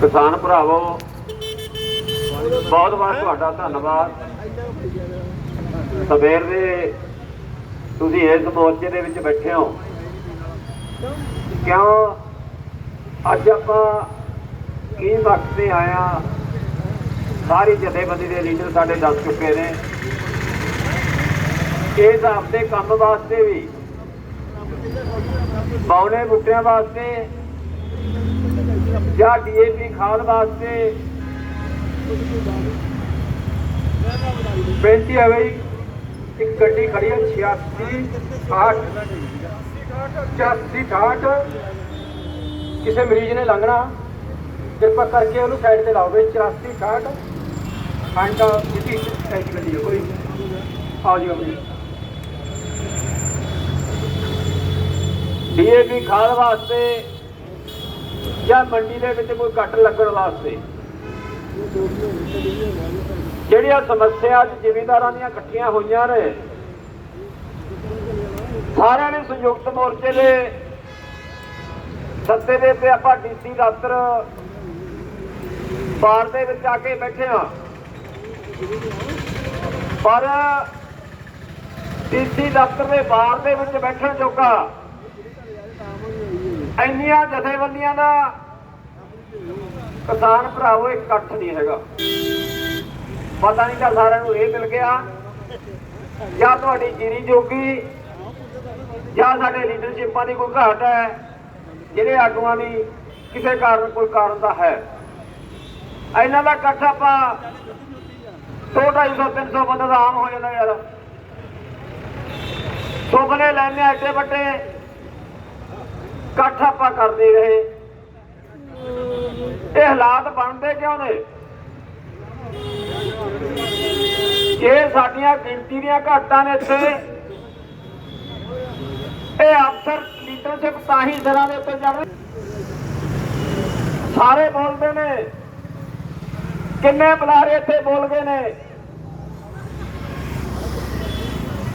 ਕਿਸਾਨ ਭਰਾਵੋ, ਬਹੁਤ ਬਹੁਤ ਤੁਹਾਡਾ ਧੰਨਵਾਦ। ਸਵੇਰ ਦੇ ਤੁਸੀਂ ਇਸ ਮੋਰਚੇ ਦੇ ਵਿੱਚ ਬੈਠੇ ਹੋ। ਕਿਉਂ? ਅੱਜ ਆਪਾਂ ਕੀ ਵਕਤ ਤੇ ਆਇਆ ਸਾਰੀ ਜਥੇਬੰਦੀ ਦੇ ਲੀਡਰ ਸਾਡੇ ਦੱਸ ਚੁੱਕੇ ਨੇ। ਇਸ ਆਪਦੇ ਕੰਮ ਵਾਸਤੇ ਵੀ ਬੌਲੇ ਬੁੱਟਿਆਂ ਵਾਸਤੇ ਜਾਂ ਡੀਏਪੀ ਖਾਦ ਵਾਸਤੇ। ਬੇਨਤੀ ਹੈ ਬਈ, ਇੱਕ ਗੱਡੀ ਖੜੀ ਹੈ 86 86 68 ਕਿਸੇ ਮਰੀਜ਼ ਨੇ ਲੰਘਣਾ ਕਿਰਪਾ ਕਰਕੇ ਉਹਨੂੰ ਸਾਈਡ ਤੇ ਲਾਓ ਬਈ 84 68 ਆਂਟਾ ਜਿੱਤੀ ਐਸੀ ਗੱਡੀ ਹੈ ਕੋਈ ਆਓ ਜੀ ਅਮਰੀ ਡੀਏਪੀ ਖਾਦ ਵਾਸਤੇ ਜਾਂ ਮੰਡੀ ਦੇ ਵਿੱਚ ਕੋਈ ਕੱਟ ਲੱਗਣ ਵਾਸਤੇ। ਜਿਹੜੀਆਂ ਸਮੱਸਿਆ ਅੱਜ ਜ਼ਿਮੀਂਦਾਰਾਂ ਦੀਆਂ ਇਕੱਠੀਆਂ ਹੋਈਆਂ ਨੇ, ਸਾਰਿਆਂ ਨੇ ਸੰਯੁਕਤ ਮੋਰਚੇ ਦੇ ਸੱਤੇ ਦੇ ਤੇ ਆਪਾਂ ਡੀਸੀ ਦਫ਼ਤਰ ਬਾਰ ਦੇ ਵਿੱਚ ਆ ਕੇ ਬੈਠੇ ਹਾਂ। ਪਰ ਡੀਸੀ ਦਫ਼ਤਰ ਦੇ ਬਾਰ ਦੇ ਵਿੱਚ ਬੈਠਣ ਜੋਗਾ ਇੰਨੀਆਂ ਜਥੇਬੰਦੀਆਂ ਦਾ ਕਿਸਾਨ ਭਰਾਵੋ ਇਕੱਠ ਨਹੀਂ ਹੈਗਾ। ਪਤਾ ਨਹੀਂ ਤਾਂ ਸਾਰਿਆਂ ਨੂੰ ਇਹ ਮਿਲ ਗਿਆ, ਜਾਂ ਤੁਹਾਡੀ ਜੀਰੀ ਜੋਗੀ, ਜਾਂ ਸਾਡੇ ਲੀਡਰਸ਼ਿਪਾਂ ਦੀ ਕੋਈ ਘਾਟ ਹੈ, ਜਿਹੜੇ ਆਗੂਆਂ ਦੀ ਕਿਸੇ ਕਾਰਨ ਕੋਈ ਕਾਰਨ ਦਾ ਹੈ। ਇਹਨਾਂ ਦਾ ਇਕੱਠ ਆਪਾਂ 2 250 300 ਬੰਦੇ ਦਾ ਆਮ ਹੋ ਜਾਂਦਾ ਯਾਰ। ਸੁਪਨੇ ਲੈਣੇ ਐਡੇ ਵੱਡੇ ਇਕੱਠ ਆਪਾਂ ਕਰਦੇ ਰਹੇ। ਇਹ ਹਾਲਾਤ ਬਣਦੇ ਕਿਉਂ ਨੇ? ਇਹ ਸਾਡੀਆਂ ਗਿਣਤੀ ਦੀਆਂ ਘਾਟਾਂ ਨੇ ਇੱਥੇ, ਇਹ ਅਫਸਰ ਲੀਡਰਸ਼ਿਪ ਤਾਂ ਹੀ ਸਿਰਾਂ ਦੇ ਉੱਤੇ ਚੜ ਸਾਰੇ ਬੋਲਦੇ ਨੇ। ਕਿੰਨੇ ਬੁਲਾਰੇ ਇੱਥੇ ਬੋਲ ਗਏ ਨੇ।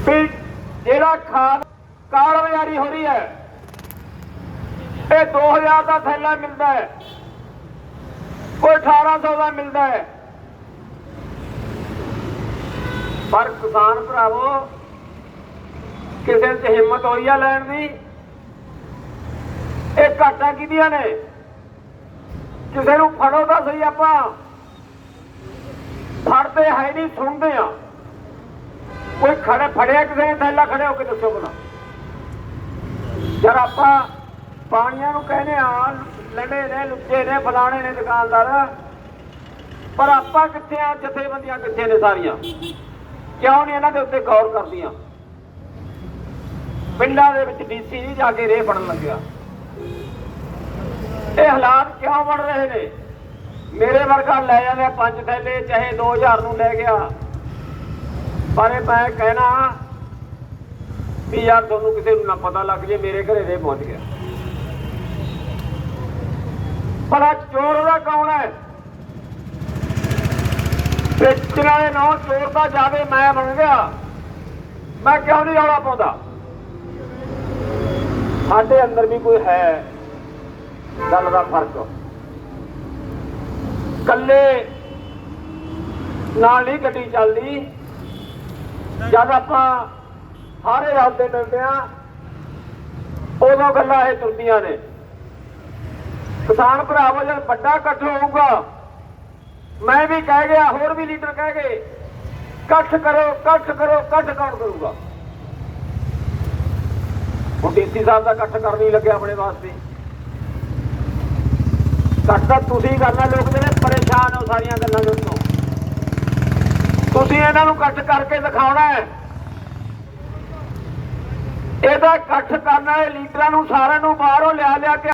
ਵੀ ਜਿਹੜਾ ਖਾਦ ਕਾਰਵਾਈ ਹੋ ਰਹੀ ਹੈ ਇਹ 2000 ਦਾ ਥੈਲਾ ਮਿਲਦਾ ਹੈ। ਕੋਈ 1800 ਦਾ ਮਿਲਦਾ ਹੈ। ਪਰ ਕਿਸਾਨ ਭਰਾਵੋ, ਕਿਸੇ 'ਚ ਹਿੰਮਤ ਹੋਈ ਆ ਲੈਣ ਦੀ? ਇਹ ਘਾਟਾ ਕਿਹਦੀਆਂ ਨੇ? ਕਿਸੇ ਨੂੰ ਫੜੋ ਤਾਂ ਸਹੀ ਆਪਾਂ। ਫੜਦੇ ਹੈ ਨਹੀਂ, ਸੁਣਦੇ ਆ। ਕੋਈ ਖੜੇ, ਫੜਿਆ ਕਿਸੇ ਨੇ ਥੈਲਾ, ਖੜੇ ਹੋ ਕੇ ਦੱਸੋ ਬਣਾ ਜਦ ਆਪਾਂ ਪਾਣੀਆਂ ਨੂੰ ਕਹਿੰਦੇ ਆ ਲੜੇ ਨੇ, ਲੁੱਟੇ ਨੇ, ਫਲਾਣੇ ਨੇ ਦੁਕਾਨਦਾਰ। ਪਰ ਆਪਾਂ ਕਿੱਥੇ ਆ? ਜਥੇਬੰਦੀਆਂ ਕਿੱਥੇ ਨੇ ਸਾਰੀਆਂ? ਕਿਉਂ ਨਹੀਂ ਇਹਨਾਂ ਦੇ ਉੱਤੇ ਗੌਰ ਕਰਦੀਆਂ? ਪਿੰਡਾਂ ਦੇ ਵਿੱਚ ਡੀਸੀ ਨਹੀਂ ਜਾ ਕੇ ਰੇਹ ਬਣਨ ਲੱਗਿਆ। ਇਹ ਹਾਲਾਤ ਕਿਉਂ ਬਣ ਰਹੇ ਨੇ? ਮੇਰੇ ਵਰਗਾ ਲੈ ਜਾਂਦੇ ਪੰਜ ਥੈਲੇ, ਚਾਹੇ 2000 ਨੂੰ ਲੈ ਗਿਆ। ਪਰ ਇਹ ਮੈਂ ਕਹਿਣਾ ਵੀ ਯਾਰ ਤੁਹਾਨੂੰ ਕਿਸੇ ਨੂੰ ਨਾ ਪਤਾ ਲੱਗ ਜੇ ਮੇਰੇ ਘਰੇ ਰੇਹ ਪਹੁੰਚ ਗਿਆ। ਭਲਾ ਚੋਰ ਦਾ ਕੌਣ ਹੈ? ਵੇਚਣ ਵਾਲੇ ਨੌ ਚੋਰ ਦਾ ਜਾਵੇ, ਮੈਂ ਬਣ ਗਿਆ। ਮੈਂ ਕਿਉਂ ਨਹੀਂ ਰੌਲਾ ਪਾਉਂਦਾ? ਸਾਡੇ ਅੰਦਰ ਵੀ ਕੋਈ ਹੈ। ਗੱਲ ਦਾ ਫ਼ਰਕ। ਕੱਲੇ ਨਾਲ ਹੀ ਗੱਡੀ ਚੱਲਦੀ। ਜਦ ਆਪਾਂ ਸਾਰੇ ਰਲਦੇ ਮਿਲਦੇ ਆ ਉਦੋਂ ਗੱਲਾਂ ਇਹ ਤੁਰਦੀਆਂ ਨੇ। ਕਿਸਾਨ ਭਰਾਵੋ, ਜਦ ਵੱਡਾ ਇਕੱਠ ਹੋਊਗਾ, ਮੈਂ ਵੀ ਕਹਿ ਗਿਆ, ਹੋਰ ਵੀ ਲੀਡਰ ਕਹਿ ਗਏ, ਇਕੱਠ ਕਰੋ ਇਕੱਠ ਕਰੋ, ਇਕੱਠ ਕੌਣ ਕਰੂਗਾ? ਹੁਣ ਡੀਸੀ ਸਾਹਿਬ ਦਾ ਇਕੱਠ ਕਰਨ ਹੀ ਲੱਗਿਆ ਆਪਣੇ ਵਾਸਤੇ। ਇਕੱਠ ਤੁਸੀਂ ਕਰਨਾ, ਲੋਕ ਜਿਹੜੇ ਪਰੇਸ਼ਾਨ ਹੋ ਸਾਰੀਆਂ ਗੱਲਾਂ ਦੇ ਉੱਤੋਂ ਤੁਸੀਂ ਇਹਨਾਂ ਨੂੰ ਇਕੱਠ ਕਰਕੇ ਦਿਖਾਉਣਾ ਹੈ। ਇਹਦਾ ਇਕੱਠ ਕਰਨ ਵਾਲੇ ਲੀਡਰਾਂ ਨੂੰ ਸਾਰਿਆਂ ਨੂੰ ਬਾਹਰੋਂ ਲਿਆ ਲਿਆ ਕੇ